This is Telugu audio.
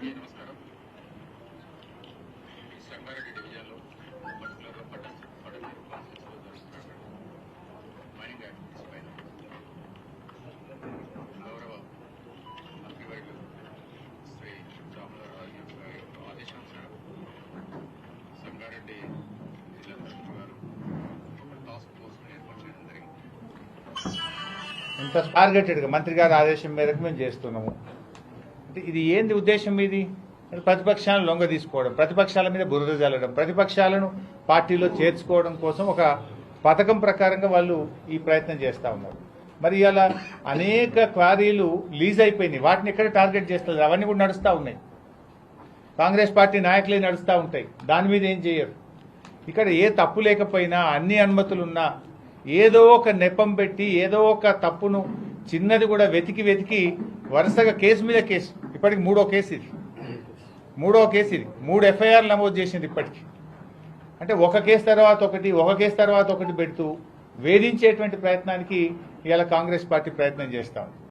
రెడ్డి నమస్కారం. సంగారెడ్డి డివిజన్లో పర్టికులర్గా పట్టణ పట్టణీరు కాన్స్టిట్యూన్సీలో జరుగుతున్నాడు మైనింగ్ యాక్టివిటీస్ పైన గౌరవ మంత్రివర్యులు శ్రీ రామరావు గారి యొక్క ఆదేశానుసారం సంగారెడ్డి జిల్లా కలెక్టర్ గారు టాస్క్ ఫోర్స్ను ఏర్పాటు చేయడం జరిగింది. ఇంత టార్గెటెడ్గా మంత్రి గారి ఆదేశం మేరకు మేము చేస్తున్నాము. ఇది ఏంది ఉద్దేశం ఇది ప్రతిపక్షాలను లొంగ తీసుకోవడం ప్రతిపక్షాల మీద బురద జల్లడం ప్రతిపక్షాలను పార్టీలో చేర్చుకోవడం కోసం ఒక పథకం ప్రకారంగా వాళ్ళు ఈ ప్రయత్నం చేస్తూ ఉన్నారు. మరి ఇలా అనేక క్వారీలు లీజ్ అయిపోయినాయి. వాటిని ఎక్కడ టార్గెట్ చేస్తారు అవన్నీ కూడా నడుస్తూ ఉన్నాయి. కాంగ్రెస్ పార్టీ నాయకులే నడుస్తూ ఉంటాయి. దాని మీద ఏం చేయరు. ఇక్కడ ఏ తప్పు లేకపోయినా అన్ని అనుమతులు ఉన్నా ఏదో ఒక నెపం పెట్టి ఏదో ఒక తప్పును చిన్నది కూడా వెతికి వెతికి వరుసగా కేసు మీద కేసు. ఇప్పటికి మూడో కేసు ఇది. మూడో కేసు ఇది. మూడు ఎఫ్ఐఆర్లు నమోదు చేసింది ఇప్పటికి. అంటే ఒక కేసు తర్వాత ఒకటి ఒక కేసు తర్వాత ఒకటి పెడుతూ వేధించేటువంటి ప్రయత్నానికి ఇవాళ కాంగ్రెస్ పార్టీ ప్రయత్నం చేస్తాం